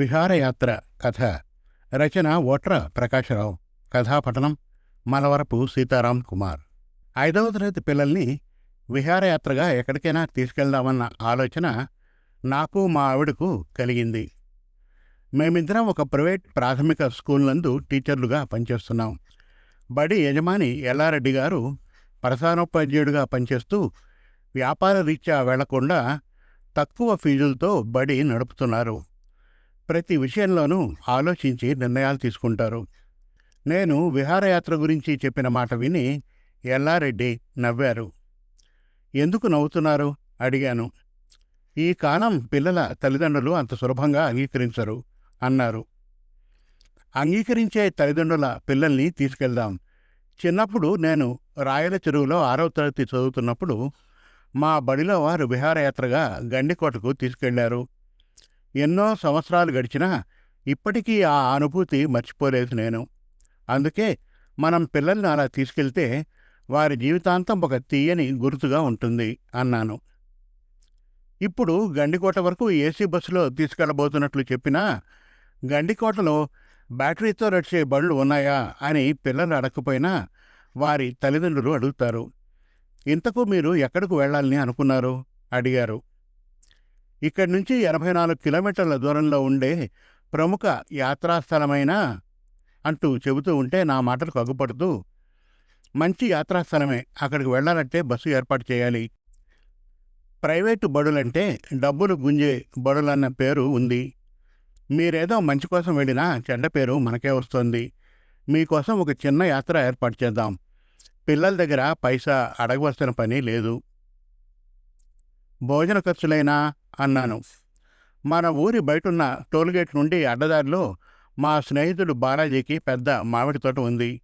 విహారయాత్ర కథ. రచన ఓట్ర ప్రకాశరావు. కథాపఠనం మలవరపు సీతారాం కుమార్. ఐదవ తరగతి పిల్లల్ని విహారయాత్రగా ఎక్కడికైనా తీసుకెళ్దామన్న ఆలోచన నాకు మా ఆవిడకు కలిగింది. మేమిద్దరం ఒక ప్రైవేట్ ప్రాథమిక స్కూల్ నందు టీచర్లుగా పనిచేస్తున్నాం. బడి యజమాని ఎల్లారెడ్డి గారు ప్రధానోపాధ్యాయుడిగా పనిచేస్తూ వ్యాపార రీత్యా వెళ్ళకుండా తక్కువ ఫీజులతో బడి నడుపుతున్నారు. ప్రతి విషయంలోనూ ఆలోచించి నిర్ణయాలు తీసుకుంటారు. నేను విహారయాత్ర గురించి చెప్పిన మాట విని ఎల్లారెడ్డి నవ్వారు. ఎందుకు నవ్వుతున్నారు? అడిగాను. ఈ కాలం పిల్లల తల్లిదండ్రులు అంత సులభంగా అంగీకరించరు అన్నారు. అంగీకరించే తల్లిదండ్రుల పిల్లల్ని తీసుకెళ్దాం. చిన్నప్పుడు నేను రాయల చెరువులో ఆరవ తరగతి చదువుతున్నప్పుడు మా బడిలో వారు విహారయాత్రగా గండికోటకు తీసుకెళ్ళారు. ఎన్నో సంవత్సరాలు గడిచినా ఇప్పటికీ ఆ అనుభూతి మర్చిపోలేదు నేను. అందుకే మనం పిల్లల్ని అలా తీసుకెళ్తే వారి జీవితాంతం ఒక తీయని గుర్తుగా ఉంటుంది అన్నాను. ఇప్పుడు గండికోట వరకు ఏసీ బస్సులో తీసుకెళ్ళబోతున్నట్లు చెప్పినా గండికోటలో బ్యాటరీతో నడిచే బండ్లు ఉన్నాయా అని పిల్లలు అడగకపోయినా వారి తల్లిదండ్రులు అడుగుతారు. ఇంతకు మీరు ఎక్కడికి వెళ్ళాలని అనుకున్నారు? అడిగారు. ఇక్కడి నుంచి ఎనభై నాలుగు కిలోమీటర్ల దూరంలో ఉండే ప్రముఖ యాత్రాస్థలమైన అంటూ చెబుతూ ఉంటే నా మాటలు కగ్గుపడుతూ మంచి యాత్రాస్థలమే అక్కడికి వెళ్ళాలంటే బస్సు ఏర్పాటు చేయాలి. ప్రైవేటు బడులంటే డబ్బులు గుంజే బడులన్న పేరు ఉంది. మీరేదో మంచి కోసం వెళ్ళినా చెడ్డ పేరు మనకే వస్తుంది. మీకోసం ఒక చిన్న యాత్ర ఏర్పాటు చేద్దాం. పిల్లల దగ్గర పైసా అడగవలసిన పని లేదు. భోజన ఖర్చులైనా అన్నాను. మన ఊరి బయటున్న టోల్గేట్ నుండి అడ్డదారిలో మా స్నేహితుడు బాలాజీకి పెద్ద మామిడి తోట ఉంది.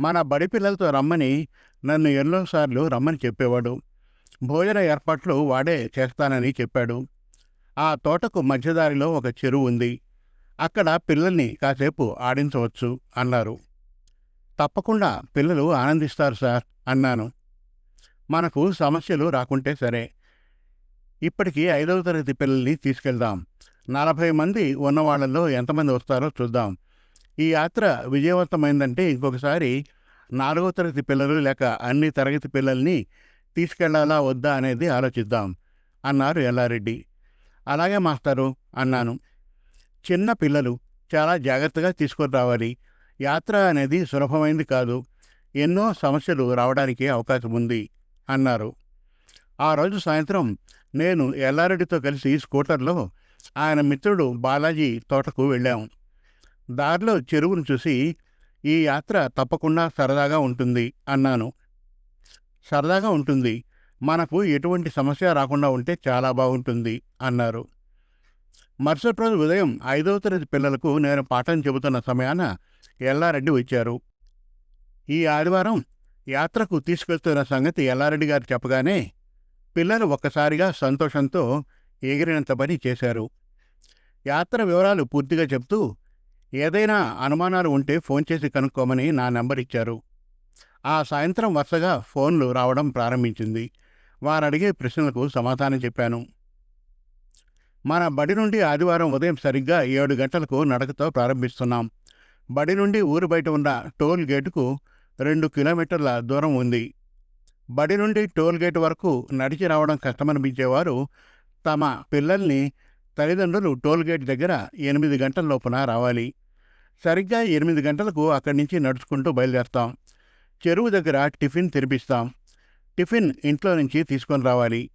మన బడి పిల్లలతో రమ్మని నన్ను ఎన్నోసార్లు రమ్మని చెప్పేవాడు. భోజన ఏర్పాట్లు వాడే చేస్తానని చెప్పాడు. ఆ తోటకు మధ్యదారిలో ఒక చెరువు ఉంది. అక్కడ పిల్లల్ని కాసేపు ఆడించవచ్చు అన్నారు. తప్పకుండా పిల్లలు ఆనందిస్తారు సార్ అన్నాను. మనకు సమస్యలు రాకుంటే సరే ఇప్పటికీ ఐదవ తరగతి పిల్లల్ని తీసుకెళ్దాం. నలభై మంది ఉన్నవాళ్ళలో ఎంతమంది వస్తారో చూద్దాం. ఈ యాత్ర విజయవంతమైందంటే ఇంకొకసారి నాలుగవ తరగతి పిల్లలు లేక అన్ని తరగతి పిల్లల్ని తీసుకెళ్ళాలా వద్దా అనేది ఆలోచిద్దాం అన్నారు ఎల్లారెడ్డి. అలాగే మాస్టారు అన్నాను. చిన్న పిల్లలు చాలా జాగ్రత్తగా తీసుకొని రావాలి. యాత్ర అనేది సులభమైంది కాదు. ఎన్నో సమస్యలు రావడానికి అవకాశం ఉంది అన్నారు. ఆ రోజు సాయంత్రం నేను ఎల్లారెడ్డితో కలిసి స్కూటర్లో ఆయన మిత్రుడు బాలాజీ తోటకు వెళ్ళాము దారిలో చెరువును చూసి ఈ యాత్ర తప్పకుండా సరదాగా ఉంటుంది అన్నాను. సరదాగా ఉంటుంది. మనకు ఎటువంటి సమస్య రాకుండా ఉంటే చాలా బాగుంటుంది అన్నారు. మరుసటి రోజు ఉదయం ఐదవ తరగతి పిల్లలకు నేను పాఠం చెబుతున్న సమయాన ఎల్లారెడ్డి వచ్చారు. ఈ ఆదివారం యాత్రకు తీసుకెళ్తున్న సంగతి ఎల్లారెడ్డి గారు చెప్పగానే పిల్లలు ఒక్కసారిగా సంతోషంతో ఎగిరినంత పని చేశారు. యాత్ర వివరాలు పూర్తిగా చెప్తూ ఏదైనా అనుమానాలు ఉంటే ఫోన్ చేసి కనుక్కోమని నా నెంబర్ ఇచ్చారు. ఆ సాయంత్రం వరుసగా ఫోన్లు రావడం ప్రారంభించింది. వారు అడిగే ప్రశ్నలకు సమాధానం చెప్పాను. మన బడి నుండి ఆదివారం ఉదయం సరిగ్గా ఏడు గంటలకు నడకతో ప్రారంభిస్తున్నాం. బడి నుండి ఊరు బయట ఉన్న టోల్ గేటుకు రెండు కిలోమీటర్ల దూరం ఉంది. బడి నుండి టోల్గేట్ వరకు నడిచి రావడం కష్టమనిపించేవారు తమ పిల్లల్ని తల్లిదండ్రులు టోల్గేట్ దగ్గర ఎనిమిది గంటల లోపున రావాలి. సరిగ్గా ఎనిమిది గంటలకు అక్కడి నుంచి నడుచుకుంటూ బయలుదేరుతాం. చెరువు దగ్గర టిఫిన్ తినిపిస్తాం. టిఫిన్ ఇంట్లో నుంచి తీసుకొని రావాలి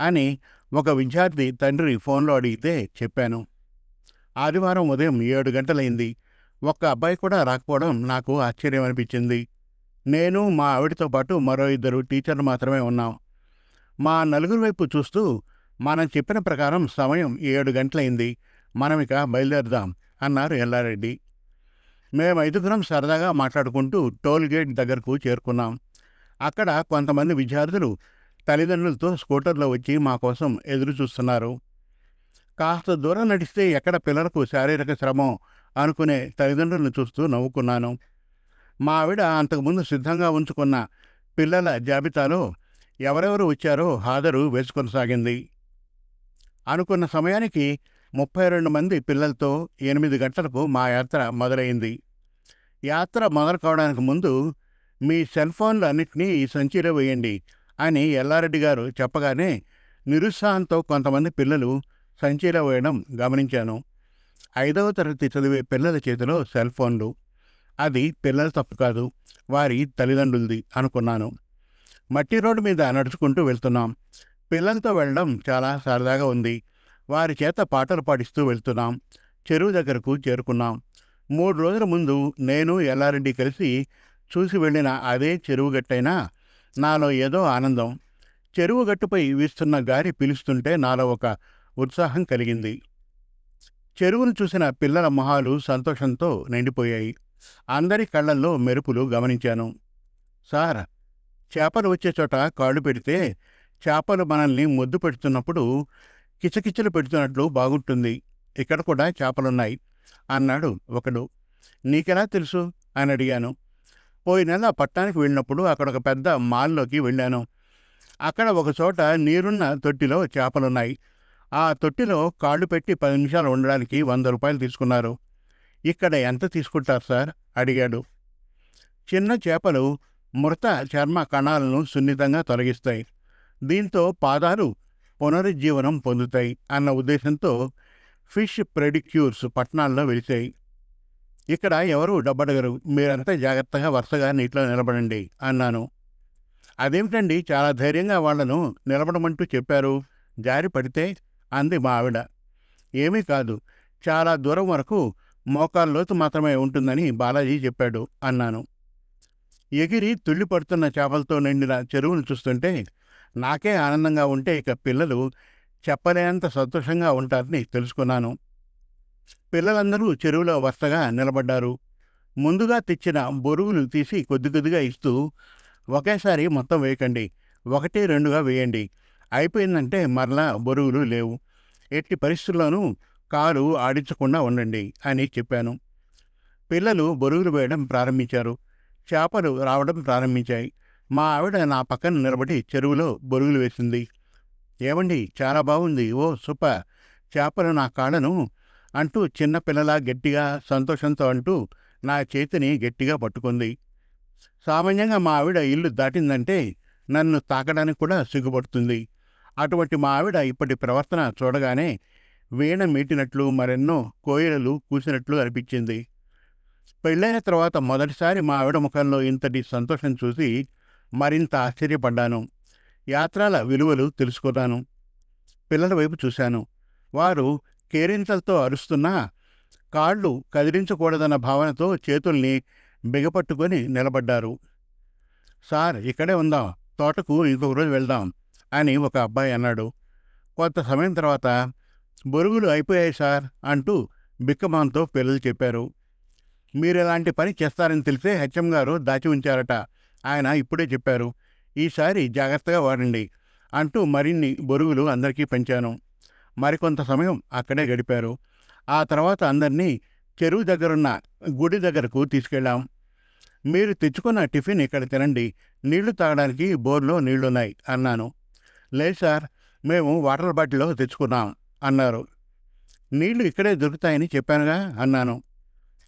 అని ఒక విద్యార్థి తండ్రి ఫోన్లో అడిగితే చెప్పాను. ఆదివారం ఉదయం ఏడు గంటలైంది. ఒక్క అబ్బాయి కూడా రాకపోవడం నాకు ఆశ్చర్యం అనిపించింది నేను మా ఆవిడతో పాటు మరో ఇద్దరు టీచర్లు మాత్రమే ఉన్నాం. మా నలుగురు వైపు చూస్తూ మనం చెప్పిన ప్రకారం సమయం ఏడు గంటలైంది. మనం ఇక బయలుదేరదాం అన్నారు ఎల్లారెడ్డి. మేము ఐదుగురం సరదాగా మాట్లాడుకుంటూ టోల్ గేట్ దగ్గరకు చేరుకున్నాం. అక్కడ కొంతమంది విద్యార్థులు తల్లిదండ్రులతో స్కూటర్లో వచ్చి మా కోసం ఎదురు చూస్తున్నారు. కాస్త దూరం నడిస్తే ఎక్కడ పిల్లలకు శారీరక శ్రమం అనుకునే తల్లిదండ్రులను చూస్తూ నవ్వుకున్నాను. మా ఆవిడ అంతకుముందు సిద్ధంగా ఉంచుకున్న పిల్లల జాబితాలో ఎవరెవరు వచ్చారో హాజరు వేసుకొనసాగింది. అనుకున్న సమయానికి ముప్పై రెండు మంది పిల్లలతో ఎనిమిది గంటలకు మా యాత్ర మొదలైంది. యాత్ర మొదలు కావడానికి ముందు మీ సెల్ ఫోన్లు అన్నింటినీ ఈ సంచిలో వేయండి అని ఎల్లారెడ్డి గారు చెప్పగానే నిరుత్సాహంతో కొంతమంది పిల్లలు సంచిలో వేయడం గమనించాను. ఐదవ తరగతి చదివే పిల్లల చేతిలో సెల్ ఫోన్లు. అది పిల్లల తప్పు కాదు వారి తల్లిదండ్రులది అనుకున్నాను. మట్టి రోడ్డు మీద నడుచుకుంటూ వెళ్తున్నాం. పిల్లలతో వెళ్ళడం చాలా సరదాగా ఉంది. వారి చేత పాటలు పాడిస్తూ వెళ్తున్నాం. చెరువు దగ్గరకు చేరుకున్నాం. మూడు రోజుల ముందు నేను ఎల్లారెడ్డి కలిసి చూసి వెళ్ళిన అదే చెరువు గట్టైనా నాలో ఏదో ఆనందం. చెరువు గట్టుపై వీస్తున్న గారి పిలుస్తుంటే నాలో ఒక ఉత్సాహం కలిగింది. చెరువును చూసిన పిల్లల మొహాలు సంతోషంతో నిండిపోయాయి. అందరి కళ్ళల్లో మెరుపులు గమనించాను. సార్ చేపలు వచ్చే చోట కాళ్ళు పెడితే చేపలు మనల్ని ముద్దు పెడుతున్నప్పుడు కిచకిచలు పెడుతున్నట్లు బాగుంటుంది. ఇక్కడ కూడా చేపలున్నాయి అన్నాడు ఒకడు. నీకెలా తెలుసు? అని అడిగాను. పోయిన నెల పట్టణానికి వెళ్ళినప్పుడు అక్కడ ఒక పెద్ద మాల్లోకి వెళ్ళాను. అక్కడ ఒక చోట నీరున్న తొట్టిలో చేపలున్నాయి. ఆ తొట్టిలో కాళ్ళు పెట్టి పది నిమిషాలు ఉండడానికి వంద రూపాయలు తీసుకున్నారు. ఇక్కడ ఎంత తీసుకుంటారు సార్? అడిగాడు. చిన్న చేపలు మృత చర్మ కణాలను సున్నితంగా తొలగిస్తాయి. దీంతో పాదాలు పునరుజ్జీవనం పొందుతాయి అన్న ఉద్దేశంతో ఫిష్ ప్రెడిక్యూర్స్ పట్టణాల్లో వెలిసాయి. ఇక్కడ ఎవరు డబ్బడగరు మీరంతా జాగ్రత్తగా వరుసగా నీటిలో నిలబడండి అన్నాను. అదేమిటండి చాలా ధైర్యంగా వాళ్ళను నిలబడమంటూ చెప్పారు? జారి పడితే అంది మా ఆవిడ. ఏమీ కాదు చాలా దూరం వరకు మోకాల్లోతు మాత్రమే ఉంటుందని బాలాజీ చెప్పాడు అన్నాను. ఎగిరి తుళ్ళి పడుతున్న చేపలతో నిండిన చెరువును చూస్తుంటే నాకే ఆనందంగా ఉంటే ఇక పిల్లలు చెప్పలేనంత సంతోషంగా ఉంటారని తెలుసుకున్నాను. పిల్లలందరూ చెరువులో వరుసగా నిలబడ్డారు. ముందుగా తెచ్చిన బొరుగులు తీసి కొద్ది కొద్దిగా ఇస్తూ ఒకేసారి మొత్తం వేయకండి ఒకటి రెండుగా వేయండి. అయిపోయిందంటే మరలా బొరుగులు లేవు. ఎట్టి పరిస్థితుల్లోనూ కారు ఆడించకుండా ఉండండి అని చెప్పాను. పిల్లలు బొరుగులు వేయడం ప్రారంభించారు. చేపలు రావడం ప్రారంభించాయి. మా ఆవిడ నా పక్కన నిలబడి చెరువులో బొరుగులు వేసింది. ఏమండి చాలా బాగుంది. ఓ సూపర్. చేపలు నా కాళ్ళను అంటూ చిన్నపిల్లలా గట్టిగా సంతోషంతో అంటూ నా చేతిని గట్టిగా పట్టుకుంది. సామాన్యంగా మా ఆవిడ ఇల్లు దాటిందంటే నన్ను తాకడానికి కూడా సిగ్గుపడుతుంది. అటువంటి మా ఆవిడ ఇప్పటి ప్రవర్తన చూడగానే వీణ మీటినట్లు మరెన్నో కోయిలలు కూసినట్లు అనిపించింది. పెళ్ళైన తర్వాత మొదటిసారి మా ఆవిడ ముఖంలో ఇంతటి సంతోషం చూసి మరింత ఆశ్చర్యపడ్డాను. యాత్రల విలువలు తెలుసుకున్నాను. పిల్లల వైపు చూశాను. వారు కేరింతలతో అరుస్తున్నా కాళ్ళు కదిలించకూడదన్న భావనతో చేతుల్ని బిగపట్టుకొని నిలబడ్డారు. సార్ ఇక్కడే ఉందాం. తోటకు ఇంకొక రోజు వెళ్దాం అని ఒక అబ్బాయి అన్నాడు. కొంత సమయం తర్వాత బొరుగులు అయిపోయాయి సార్ అంటూ బిక్కమాంతో పిల్లలు చెప్పారు. మీరు ఇలాంటి పని చేస్తారని తెలిసే హెచ్ఎం గారు దాచి ఉంచారట. ఆయన ఇప్పుడే చెప్పారు. ఈసారి జాగ్రత్తగా వాడండి అంటూ మరిన్ని బొరుగులు అందరికీ పెంచాను. మరికొంత సమయం అక్కడే గడిపారు. ఆ తర్వాత అందరినీ చెరువు దగ్గరున్న గుడి దగ్గరకు తీసుకెళ్ళాం. మీరు తెచ్చుకున్న టిఫిన్ ఇక్కడ తినండి. నీళ్ళు తాగడానికి బోర్లో నీళ్ళున్నాయి అన్నాను. లేదు సార్ మేము వాటర్ బాటిల్లో తెచ్చుకున్నాం. అన్నారు. నీళ్ళు ఇక్కడే దొరుకుతాయని చెప్పానుగా అన్నాను.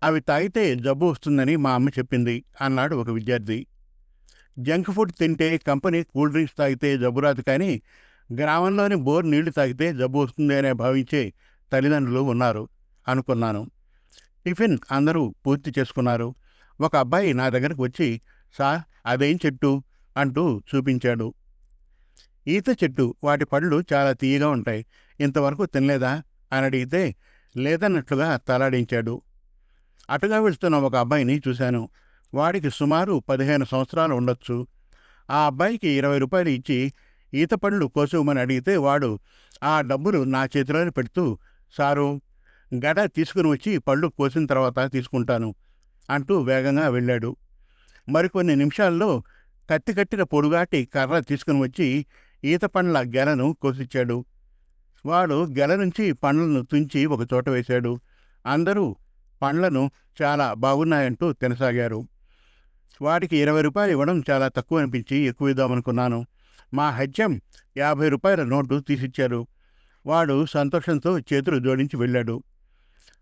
అవి తాగితే జబ్బు వస్తుందని మా అమ్మ చెప్పింది అన్నాడు ఒక విద్యార్థి. జంక్ ఫుడ్ తింటే కంపెనీ కూల్ డ్రింక్స్ తాగితే జబ్బు రాదు కానీ గ్రామంలోని బోర్ నీళ్ళు తాగితే జబ్బు వస్తుంది అనే భావించే తల్లిదండ్రులు ఉన్నారు అనుకున్నాను. టిఫిన్ అందరూ పూర్తి చేసుకున్నారు. ఒక అబ్బాయి నా దగ్గరకు వచ్చి సార్ అదేం చెట్టు? అంటూ చూపించాడు. ఈత చెట్టు వాటి పళ్ళు చాలా తీయగా ఉంటాయి. ఇంతవరకు తినలేదా? అని అడిగితే లేదన్నట్లుగా తలాడించాడు. అటుగా వెళ్తున్న ఒక అబ్బాయిని చూశాను. వాడికి సుమారు పదిహేను సంవత్సరాలు ఉండొచ్చు. ఆ అబ్బాయికి ఇరవై రూపాయలు ఇచ్చి ఈత పండ్లు కోసుకోమని అడిగితే వాడు ఆ డబ్బులు నా చేతిలోనే పెడుతూ సారు గడ తీసుకుని వచ్చి పళ్ళు కోసిన తర్వాత తీసుకుంటాను అంటూ వేగంగా వెళ్ళాడు. మరికొన్ని నిమిషాల్లో కత్తి కట్టిన పొడుగాటి కర్ర తీసుకుని వచ్చి ఈత పండ్ల గెలను కోసిచ్చాడు. వాడు గెల నుంచి పండ్లను తుంచి ఒక చోట వేశాడు. అందరూ పండ్లను చాలా బాగున్నాయంటూ తినసాగారు. వాటికి ఇరవై రూపాయలు ఇవ్వడం చాలా తక్కువ అనిపించి ఎక్కువ ఇద్దామనుకున్నాను. మా హత్యం యాభై రూపాయల నోటు తీసిచ్చారు. వాడు సంతోషంతో చేతులు జోడించి వెళ్ళాడు.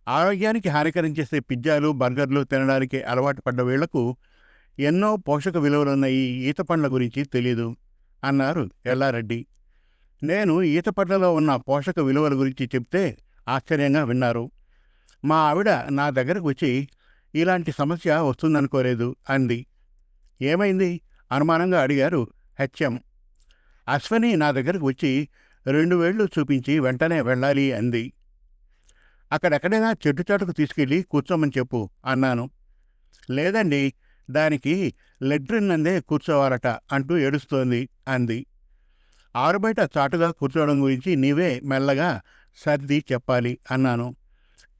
ఆరోగ్యానికి హానికరించేసే పిజ్జాలు బర్గర్లు తినడానికి అలవాటు పడ్డ వీళ్ళకు ఎన్నో పోషక విలువలున్న ఈ ఈత పండ్ల గురించి తెలీదు అన్నారు ఎల్లారెడ్డి. నేను ఈత ఉన్న పోషక విలువల గురించి చెప్తే ఆశ్చర్యంగా విన్నారు. మా ఆవిడ నా దగ్గరకు వచ్చి ఇలాంటి సమస్య వస్తుందనుకోలేదు అంది. ఏమైంది? అనుమానంగా అడిగారు హెచ్ఎం. అశ్వని నా దగ్గరకు వచ్చి రెండు వేళ్ళు చూపించి వెంటనే వెళ్ళాలి అంది. అక్కడెక్కడైనా చెట్టు చాటుకు తీసుకెళ్ళి కూర్చోమని చెప్పు అన్నాను. లేదండి దానికి లెడ్రిన్ నందే కూర్చోవాలట అంటూ ఏడుస్తోంది అంది. ఆరుబయట చాటుగా కూర్చోవడం గురించి నీవే మెల్లగా సర్ది చెప్పాలి అన్నాను.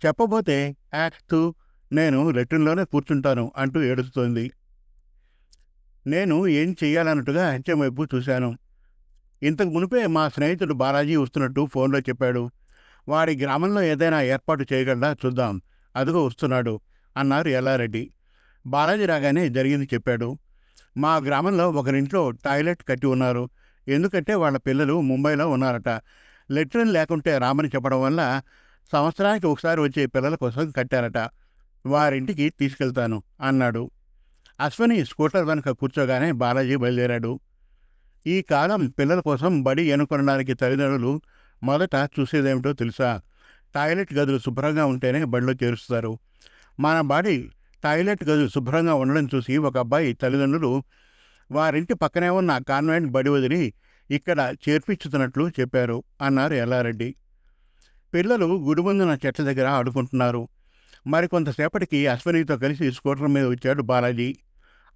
చెప్పబోతే యాక్తూ నేను రెట్టిన్లోనే కూర్చుంటాను అంటూ ఏడుస్తోంది. నేను ఏం చెయ్యాలన్నట్టుగా హెచ్ఎం వైపు చూశాను. ఇంతకు మునిపే మా స్నేహితుడు బాలాజీ వస్తున్నట్టు ఫోన్లో చెప్పాడు. వాడి గ్రామంలో ఏదైనా ఏర్పాటు చేయగలరా చూద్దాం. అదిగో వస్తున్నాడు అన్నారు ఎల్లారెడ్డి. బాలాజీ రాగానే జరిగింది చెప్పాడు. మా గ్రామంలో ఒకరింట్లో టాయిలెట్ కట్టి ఉన్నారు. ఎందుకంటే వాళ్ళ పిల్లలు ముంబైలో ఉన్నారట. లెట్రిన్ లేకుంటే రామని చెప్పడం వల్ల సంవత్సరానికి ఒకసారి వచ్చే పిల్లల కోసం కట్టారట. వారింటికి తీసుకెళ్తాను అన్నాడు. అశ్వని స్కూటర్ వెనక కూర్చోగానే బాలాజీ బయలుదేరాడు. ఈ కాలం పిల్లల కోసం బడి ఎన్నుకొనడానికి తల్లిదండ్రులు మొదట చూసేదేమిటో తెలుసా? టాయిలెట్ గదులు శుభ్రంగా ఉంటేనే బడిలో చేరుస్తారు. మన బడి టాయిలెట్ గదులు శుభ్రంగా ఉండడం చూసి ఒక అబ్బాయి తల్లిదండ్రులు వారింటి పక్కనే ఉన్న కాన్వెంట్ బడి వదిలి ఇక్కడ చేర్పించుతున్నట్లు చెప్పారు అన్నారు ఎల్లారెడ్డి. పిల్లలు గుడిముందున చెట్ల దగ్గర ఆడుకుంటున్నారు. మరికొంతసేపటికి అశ్వనితో కలిసి స్కూటర్ మీద వచ్చాడు బాలాజీ.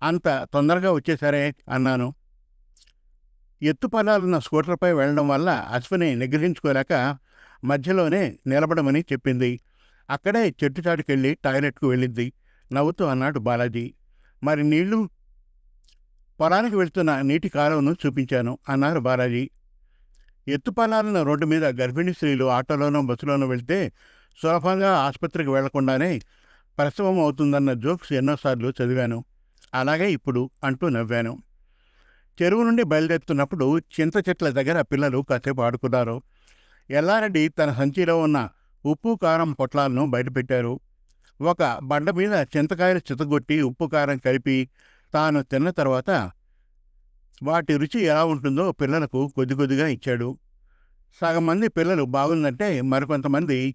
అంత తొందరగా వచ్చేసరే అన్నాను. ఎత్తుపల్లాలున్న స్కూటర్పై వెళ్ళడం వల్ల అశ్విని నిగ్రహించుకోలేక మధ్యలోనే నిలబడమని చెప్పింది. అక్కడే చెట్టు చాటుకెళ్ళి టాయిలెట్కు వెళ్ళింది నవ్వుతూ అన్నాడు బాలాజీ. మరి నీళ్ళు పొలానికి వెళ్తున్న నీటి కాలువను చూపించాను అన్నారు బాలాజీ. ఎత్తుపల్లాలున్న రోడ్డు మీద గర్భిణీ స్త్రీలు ఆటోలోనో బస్సులోనో వెళ్తే సులభంగా ఆసుపత్రికి వెళ్ళకుండానే ప్రసవం అవుతుందన్న జోక్స్ ఎన్నోసార్లు చదివాను. అలాగే ఇప్పుడు అంటూ నవ్వాను. చెరువు నుండి బయలుదేరుతున్నప్పుడు చింత చెట్ల దగ్గర పిల్లలు కాసేపు ఆడుకున్నారు. ఎల్లారెడ్డి తన సంచిలో ఉన్న ఉప్పు కారం పొట్లాలను బయటపెట్టారు. ఒక బండ మీద చింతకాయలు చితగొట్టి ఉప్పు కారం కలిపి తాను తిన్న తర్వాత వాటి రుచి ఎలా ఉంటుందో పిల్లలకు కొద్ది కొద్దిగా ఇచ్చాడు. సగం మంది పిల్లలు బాగుందంటే మరికొంతమంది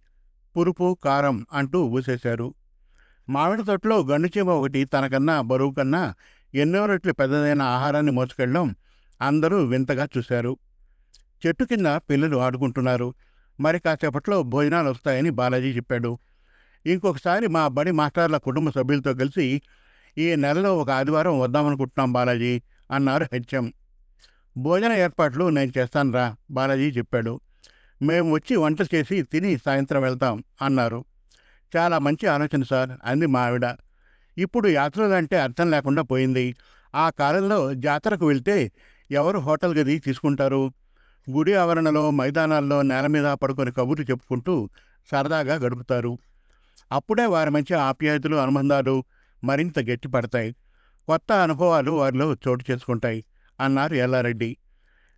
పురుపు కారం అంటూ ఊసేశారు. మామిడి తొట్లో గండుచీమ ఒకటి తనకన్నా బరువు కన్నా ఎన్నో రెట్లు పెద్దదైన ఆహారాన్ని మోసుకెళ్ళడం అందరూ వింతగా చూశారు. చెట్టు కింద పిల్లలు ఆడుకుంటున్నారు. మరి కాసేపట్లో భోజనాలు వస్తాయని బాలాజీ చెప్పాడు. ఇంకొకసారి మా బడి మాస్టర్ల కుటుంబ సభ్యులతో కలిసి ఈ నెలలో ఒక ఆదివారం వద్దామనుకుంటున్నాం బాలాజీ అన్నారు హెచ్ఎం. భోజన ఏర్పాట్లు నేను చేస్తానురా బాలాజీ చెప్పాడు. మేము వచ్చి వంట చేసి తిని సాయంత్రం వెళ్తాం అన్నారు. చాలా మంచి ఆలోచన సార్ అంది మా ఆవిడ. ఇప్పుడు యాత్రలంటే అర్థం లేకుండా పోయింది. ఆ కాలంలో జాతరకు వెళ్తే ఎవరు హోటల్ గది తీసుకుంటారు? గుడి ఆవరణలో మైదానాల్లో నేల మీద పడుకొని కబుర్లు చెప్పుకుంటూ సరదాగా గడుపుతారు. అప్పుడే వారి మధ్య ఆప్యాయతలు అనుబంధాలు మరింత గట్టిపడతాయి. కొత్త అనుభవాలు వారిలో చోటు చేసుకుంటాయి. అన్నారు ఎల్లారెడ్డి.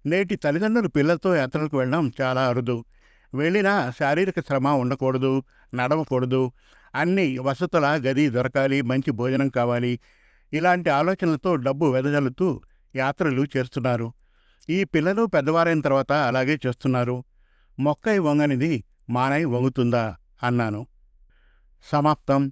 నేటి తల్లిదండ్రులు పిల్లలతో యాత్రలకు వెళ్ళడం చాలా అరుదు. వెళ్ళినా శారీరక శ్రమ ఉండకూడదు నడవకూడదు. అన్ని వసతుల గది దొరకాలి మంచి భోజనం కావాలి. ఇలాంటి ఆలోచనలతో డబ్బు వెదజల్లుతూ యాత్రలు చేస్తున్నారు. ఈ పిల్లలు పెద్దవారైన తర్వాత అలాగే చేస్తున్నారు. మొక్కై వంగనిది మానై వంగుతుందా? అన్నాను. సమాప్తం.